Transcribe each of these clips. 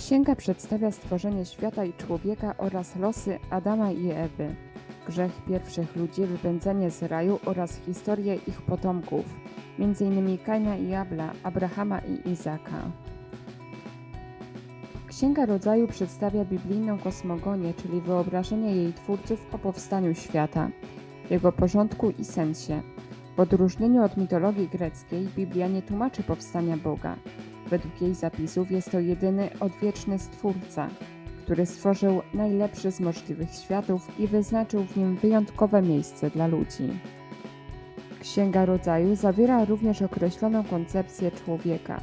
Księga przedstawia stworzenie świata i człowieka oraz losy Adama i Ewy, grzech pierwszych ludzi, wypędzenie z raju oraz historię ich potomków, m.in. Kaina i Abla, Abrahama i Izaka. Księga Rodzaju przedstawia biblijną kosmogonię, czyli wyobrażenie jej twórców o powstaniu świata, jego porządku i sensie. W odróżnieniu od mitologii greckiej, Biblia nie tłumaczy powstania Boga. Według jej zapisów jest to jedyny odwieczny Stwórca, który stworzył najlepszy z możliwych światów i wyznaczył w nim wyjątkowe miejsce dla ludzi. Księga Rodzaju zawiera również określoną koncepcję człowieka.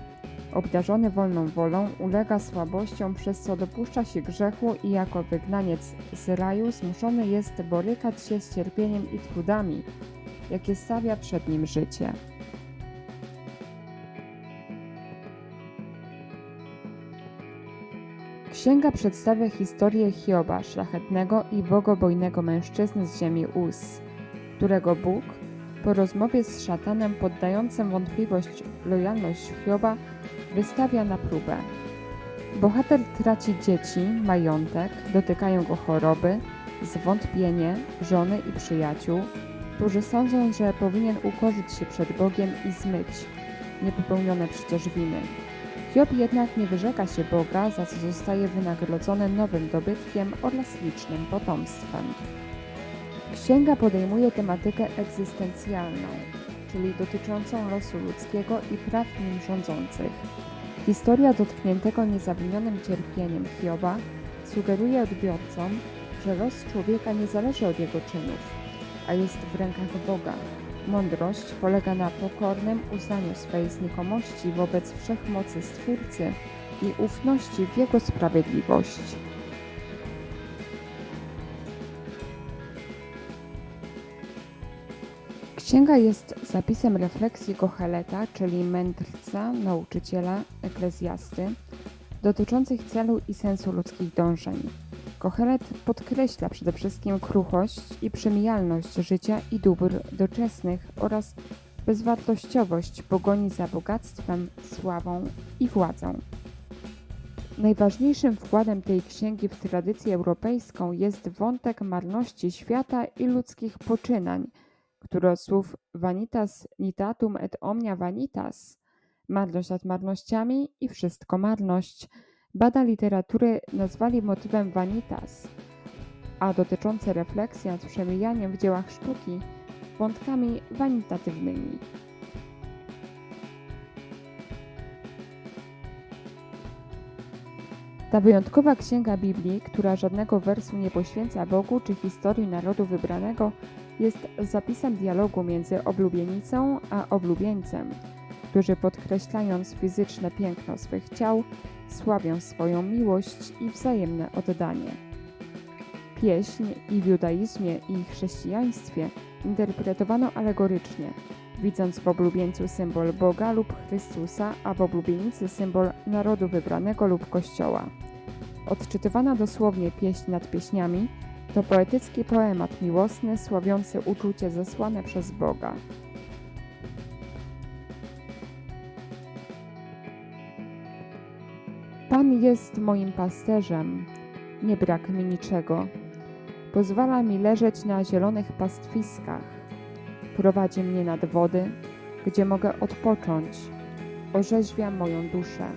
Obdarzony wolną wolą ulega słabościom, przez co dopuszcza się grzechu i jako wygnaniec z raju zmuszony jest borykać się z cierpieniem i trudami, jakie stawia przed nim życie. Księga przedstawia historię Hioba, szlachetnego i bogobojnego mężczyzny z ziemi Uz, którego Bóg, po rozmowie z szatanem poddającym wątpliwość lojalność Hioba, wystawia na próbę. Bohater traci dzieci, majątek, dotykają go choroby, zwątpienie, żony i przyjaciół, którzy sądzą, że powinien ukorzyć się przed Bogiem i zmyć niepopełnione przecież winy. Hiob jednak nie wyrzeka się Boga, za co zostaje wynagrodzony nowym dobytkiem oraz licznym potomstwem. Księga podejmuje tematykę egzystencjalną, czyli dotyczącą losu ludzkiego i praw nim rządzących. Historia dotkniętego niezawinionym cierpieniem Hioba sugeruje odbiorcom, że los człowieka nie zależy od jego czynów, a jest w rękach Boga. Mądrość polega na pokornym uznaniu swej znikomości wobec wszechmocy Stwórcy i ufności w Jego sprawiedliwość. Księga jest zapisem refleksji Kocheleta, czyli mędrca, nauczyciela, eklezjasty, dotyczących celu i sensu ludzkich dążeń. Kochelet podkreśla przede wszystkim kruchość i przemijalność życia i dóbr doczesnych oraz bezwartościowość pogoni za bogactwem, sławą i władzą. Najważniejszym wkładem tej księgi w tradycję europejską jest wątek marności świata i ludzkich poczynań, który od słów vanitas nitatum et omnia vanitas, marność nad marnościami i wszystko marność, bada literatury nazwali motywem vanitas, a dotyczące refleksji nad przemijaniem w dziełach sztuki wątkami wanitatywnymi. Ta wyjątkowa księga Biblii, która żadnego wersu nie poświęca Bogu czy historii narodu wybranego, jest zapisem dialogu między oblubienicą a oblubieńcem, którzy podkreślając fizyczne piękno swych ciał, sławią swoją miłość i wzajemne oddanie. Pieśń i w judaizmie i chrześcijaństwie interpretowano alegorycznie, widząc w oblubieńcu symbol Boga lub Chrystusa, a w oblubienicy symbol narodu wybranego lub Kościoła. Odczytywana dosłownie pieśń nad pieśniami to poetycki poemat miłosny sławiący uczucie zesłane przez Boga. Pan jest moim pasterzem, nie brak mi niczego. Pozwala mi leżeć na zielonych pastwiskach. Prowadzi mnie nad wody, gdzie mogę odpocząć. Orzeźwia moją duszę.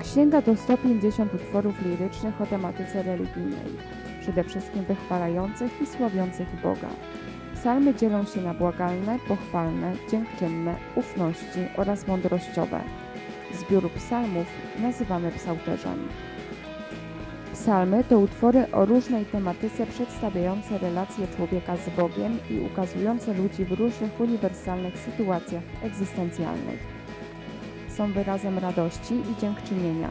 Księga to 150 utworów lirycznych o tematyce religijnej, przede wszystkim wychwalających i sławiących Boga. Psalmy dzielą się na błagalne, pochwalne, dziękczynne, ufności oraz mądrościowe. Zbiór psalmów nazywamy psałterzem. Psalmy to utwory o różnej tematyce przedstawiające relacje człowieka z Bogiem i ukazujące ludzi w różnych uniwersalnych sytuacjach egzystencjalnych. Są wyrazem radości i dziękczynienia,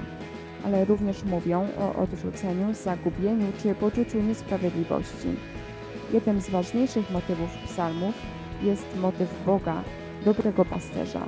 ale również mówią o odrzuceniu, zagubieniu czy poczuciu niesprawiedliwości. Jednym z ważniejszych motywów psalmów jest motyw Boga, dobrego pasterza.